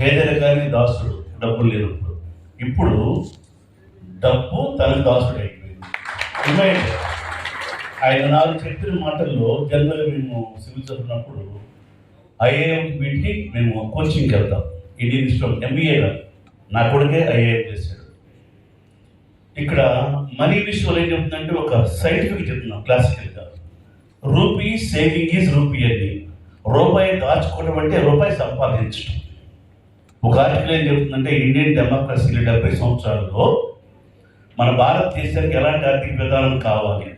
పేదరికాన్ని దాసుడు డబ్బులు లేనప్పుడు. ఇప్పుడు డబ్బు తన దాసుడు అయిపోయింది. ఆయన నాకు చెప్పిన మాటల్లో జనరల్గా మేము సివిల్ చదివినప్పుడు ఐఏఎం పెట్టి మేము కోచింగ్కి వెళ్తాం. ఇండియన్ ఇన్స్టిట్యూట్ ఎంబీఏగా నా కొడుకే ఐఏఎం చేశాడు. ఇక్కడ మనీ విషయంలో ఏం చెప్తుందంటే ఒక సైంటిఫిక్ చెప్తున్నాం క్లాసికల్గా. రూపీ సేవింగ్ ఈజ్ రూపీ అని. రూపాయి దాచుకోవడం అంటే రూపాయి సంపాదించడం ఒక ఆర్టికల్ ఏం చెప్తుందంటే ఇండియన్ డెమోక్రసీలో డెబ్బై సంవత్సరాల్లో మన భారతదేశానికి ఎలాంటి ఆర్థిక విధానం కావాలి?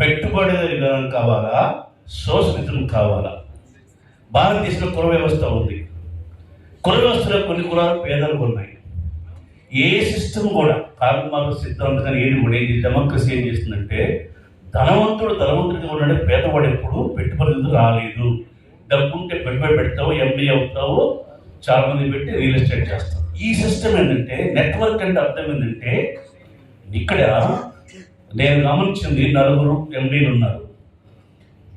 పెట్టుబడి విధానం కావాలా? సోషలిజం కావాలా? భారతదేశంలో కుల వ్యవస్థ ఉంది. కుల వ్యవస్థలో కొన్ని కులాలు పేదలు ఉన్నాయి. ఏ సిస్టమ్ కూడా కార్మాల సిద్ధాంతం కానీ ఏది కూడా ఏంటి డెమోక్రసీ ఏం చేస్తుందంటే ధనవంతుడు ధనవంతుడిగా ఉన్నాడు పేదవాడు ఎప్పుడు పెట్టుబడి రాలేదు? డబ్బు ఉంటే పెట్టుబడి పెడతావు ఎంపీ అవుతావు చాలా మంది పెట్టి రియల్ ఎస్టేట్ చేస్తారు. ఈ సిస్టమ్ ఏంటంటే నెట్వర్క్ అంటే అర్థం ఏంటంటే ఇక్కడ నేను గమనించింది నలుగురు ఎండీలు ఉన్నారు.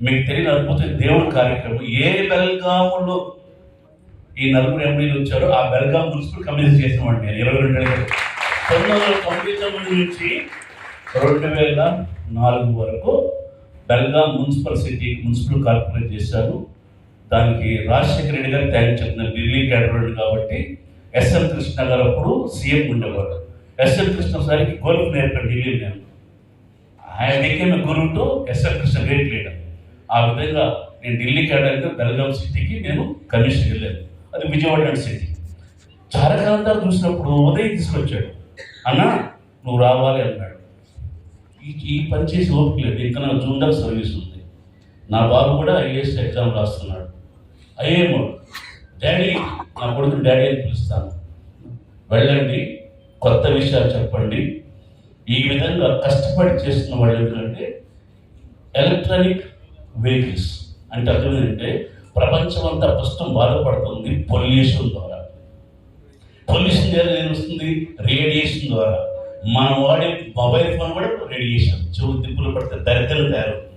మీకు తెలియని అద్భుతం దేవుడి కార్యక్రమం. ఏ బెల్గాములో ఈ నలుగురు ఎంపీలు వచ్చారో ఆ బెల్గాం మున్సిపల్ కమిషన్ చేసినవాడిని నేను ఇరవై రెండు నెలలు తొమ్మిది వందల తొంభై తొమ్మిది నుంచి రెండు వేల నాలుగు వరకు Belgaum municipal city municipal corporate చేశారు. దానికి రాజశేఖర రెడ్డి గారు థ్యాంక్ చెప్తున్నారు ఢిల్లీ క్యాడర్ కాబట్టి ఎస్ఎం కృష్ణ గారు అప్పుడు సీఎం ఉండేవాడు. ఎస్ఎం కృష్ణ సారికి గోల్ఫ్ నేర్పాడు ఢిల్లీ నేను. ఆయన became గురువుతో ఎస్ఎం కృష్ణ గ్రేట్ లీడర్ ఆ విధంగా నేను ఢిల్లీ క్యాడర్గా బెల్గాం సిటీకి నేను కమిషన్ వెళ్ళాను. అది విజయవాడ సిటీ చారకాంతాలు చూసినప్పుడు ఉదయం తీసుకొచ్చాడు. అన్న నువ్వు రావాలి అన్నాడు. ఈ ఈ పని చేసి ఓపిక లేదు. ఇంకా నా జూనియర్ సర్వీస్ ఉంది. నా బాబు కూడా ఐఏఎస్ ఎగ్జామ్ రాస్తున్నాడు. ఐఏఎం డాడీ నా కొడుకు డాడీ అని పిలుస్తాను. వెళ్ళండి కొత్త విషయాలు చెప్పండి. ఈ విధంగా కష్టపడి చేస్తున్న వాళ్ళు ఏంటంటే ఎలక్ట్రానిక్ వెహికల్స్ అంటే అర్థం ఏంటంటే ప్రపంచం అంతా ప్రస్తుతం బాధపడుతుంది పొల్యూషన్ ద్వారా. పొల్యూషన్ ద్వారా ఏం వస్తుంది రేడియేషన్ ద్వారా. మనం వాడే మొబైల్ ఫోన్ కూడా రేడియేషన్. చెవు దిప్పులు పడితే దరిద్రం తయారవుతుంది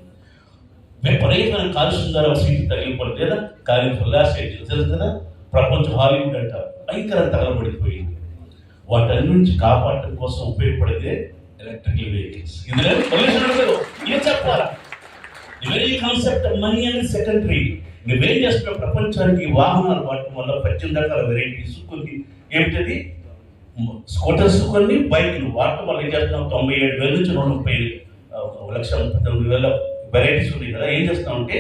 విపరీతమైన కాలుష్యం ద్వారా సీట్లు తగిలిపడి లేదా కాలి ఫుల్లాసైడ్ తెలుసు కదా? ప్రపంచ హాలీవుడ్ అంట భయంకరంగా తగలబడిపోయింది. వాటన్ని నుంచి కాపాడటం కోసం ఉపయోగపడితే ఎలక్ట్రికల్ వెహికల్స్ ఇందులో పొల్యూషన్ ఉండదు ఏం చెప్పాలా? వెరీ కాన్సెప్ట్ మనీ అనేది సెకండరీ నువ్వేం చేస్తున్నావు? ప్రపంచానికి వాహనాలు వాడటం వల్ల పద్దెనిమిది రకాల వెరైటీస్ కొన్ని. ఏమిటది? స్కూటర్స్ కొన్ని బైక్లు వాడటం వల్ల ఏం చేస్తున్నావు? తొంభై ఏడు వేల నుంచి రెండు ముప్పై లక్షల పద్దెనిమిది లక్ష వేల వెరైటీస్ ఉన్నాయి కదా ఏం చేస్తున్నావు అంటే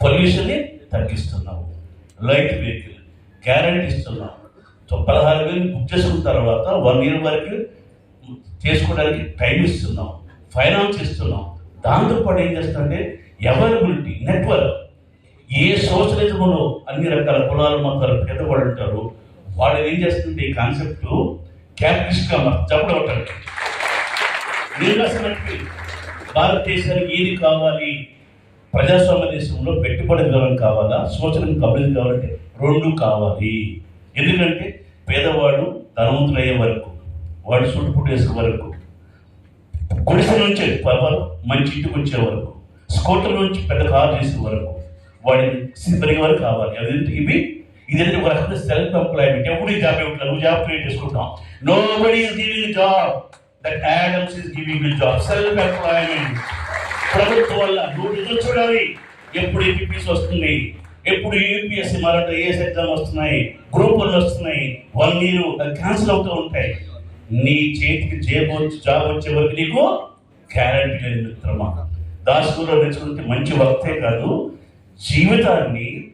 పొల్యూషన్ని తగ్గిస్తున్నావు లైట్ వెహికల్ గ్యారంటీ ఇస్తున్నావు సో పదహారు వేలు బుక్ చేసుకున్న తర్వాత వన్ ఇయర్ వరకు చేసుకోవడానికి టైం ఇస్తున్నాం ఫైనాన్స్ ఇస్తున్నాం దాంతోపాటు ఏం చేస్తుంటే అవైలబిలిటీ నెట్వర్క్ ఏ సోషలిజంలో అన్ని రకాల కులాలు మతాలు పేదవాళ్ళు ఉంటారు వాళ్ళు ఏం చేస్తుంటే ఈ కాన్సెప్ట్ క్యాపిటలిస్ట్గా చెప్పడం ఉంటారు నిర్వాసనకి భారతదేశానికి ఏది కావాలి? ప్రజాస్వామ్య దేశంలో పెట్టుబడి విధానం కావాలా? సూచన అభివృద్ధి కావాలంటే రెండు కావాలి. ఎందుకంటే పేదవాడు ధనవంతులయ్యే వరకు వాడు సుట్టుపుట్టు వేసే వరకు గుడిసె నుంచి పాపాలు మంచి ఇంటికి వచ్చే వరకు స్కూటర్ నుంచి పెద్ద కారు చేసే వరకు వాడిని పెరిగే వరకు కావాలి. అదేంటి ఇవి? ఇదంటే ఒక రకమైన సెల్ఫ్ ఎంప్లాయ్మెంట్ ఎప్పుడు జాబ్ ఇవ్వట్లేదు నువ్వు జాబ్ క్రియేట్ చేసుకుంటాం nobody is giving job that Adams is giving job self employment ప్రభుత్వం వల్ల నువ్వు నిజం చూడాలి ఎప్పుడు ఏపీపీస్ వస్తుంది ఎప్పుడు యూపీఎస్సీ మరొక ఏఎస్ ఎగ్జామ్ వస్తున్నాయి. గ్రూప్ వన్ వస్తున్నాయి. వన్ ఇయర్ క్యాన్సిల్ అవుతూ ఉంటాయి. నీ చేతికి జేబు జాబ్ వచ్చే వరకు నీకు గ్యారంటీ లేదు మిత్రమా దాసులో నేర్చుకుంటే మంచి వక్తే కాదు. జీవితాన్ని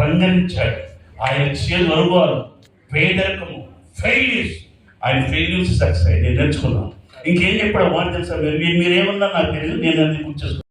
రంగరించాడు ఆయన చేదు అనుభవాలు పేదరికము ఫెయిల్యూస్ ఆయన ఫెయిల్యూర్స్ సక్సెస్ అయ్యి నేను నేర్చుకున్నాను ఇంకేం చెప్పాడు? మాట తెలుసా? మీరు మీరేమన్నా నాకు తెలియదు నేను అది గుర్తు